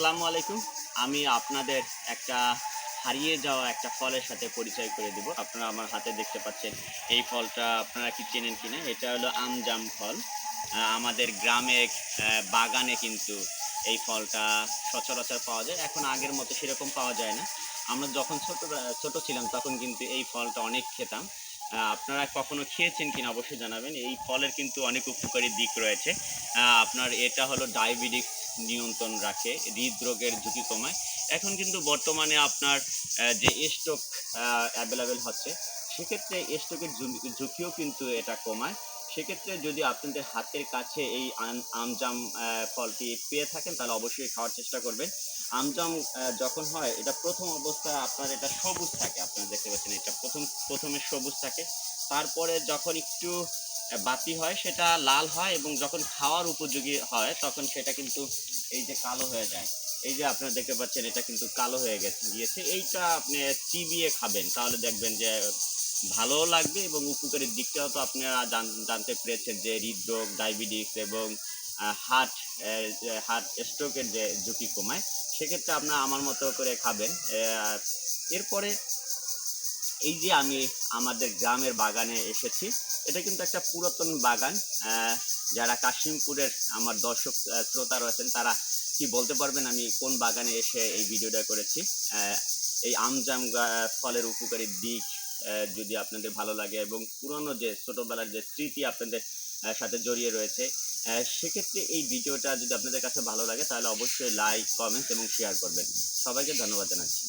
আসসালামু আলাইকুম। আমি আপনাদের একটা হারিয়ে যাওয়া একটা ফলের সাথে পরিচয় করে দিব। আপনারা আমার হাতে দেখতে পাচ্ছেন এই ফলটা আপনারা কি চেনেন কি না এটা হলো আমজাম ফল। আমাদের গ্রামে বাগানে কিন্তু এই ফলটা সচরাচর পাওয়া যায়। এখন আগের মতো সেরকম পাওয়া যায় না। আমরা যখন ছোট ছোট ছিলাম তখন কিন্তু এই ফলটা অনেক খেতাম। আপনারা কখনো খেয়েছেন কিনা অবশ্যই জানাবেন। এই ফলের কিন্তু অনেক উপকারী দিক রয়েছে। আপনার এটা হলো ডায়াবেটিস নিয়ন্ত্রণ রাখে, হৃদরোগের ঝুঁকি কমায়। এখন কিন্তু বর্তমানে আপনার যে স্ট্রোক অ্যাভেলেবেল হচ্ছে, সেক্ষেত্রে স্ট্রোকের ঝুঁকিও কিন্তু এটা কমায়। সেক্ষেত্রে যদি আপনাদের হাতের কাছে এই আম- আমজাম ফলটি পেয়ে থাকেন, তাহলে অবশ্যই খাওয়ার চেষ্টা করবেন। আমজাম যখন হয়, এটা প্রথম অবস্থায় আপনার এটা সবুজ থাকে। আপনারা দেখতে পাচ্ছেন, এটা প্রথম, প্রথমে সবুজ থাকে। তারপরে যখন একটু বাতি হয়, সেটা লাল হয় এবং যখন খাওয়ার উপযোগী হয়, তখন সেটা কিন্তু এই যে কালো হয়ে যায়। এই যে আপনারা দেখতে পাচ্ছেন, এটা কিন্তু কালো হয়ে গেছে, গিয়েছে। এইটা আপনি চিবিয়ে খাবেন, তাহলে দেখবেন যে ভালো লাগবে এবং উপকারের দিকটাও তো আপনারা জান- জানতে পেরেছেন যে হৃদরোগ, ডায়াবেটিস এবং হার্ট হার্ট স্ট্রোকের যে ঝুঁকি কমায়, সেক্ষেত্রে আপনারা আমার মতো করে খাবেন। এরপরে এই যে আমি আমাদের গ্রামের বাগানে এসেছি, এটা কিন্তু একটা পুরাতন বাগান যারা কাশিমপুরের আমার দর্শক শ্রোতা রয়েছেন, তারা কি বলতে পারবেন আমি কোন বাগানে এসে এই ভিডিওটা করেছি? এই আমজাম ফলের উপকারী দিক যদি আপনাদের ভালো লাগে এবং পুরনো যে ছোটবেলার যে স্মৃতি আপনাদের সাথে জড়িয়ে রয়েছে সেক্ষেত্রে এই ভিডিওটা যদি আপনাদের কাছে ভালো লাগে, তাহলে অবশ্যই লাইক, কমেন্ট এবং শেয়ার করবেন। সবাইকে ধন্যবাদ জানাচ্ছি।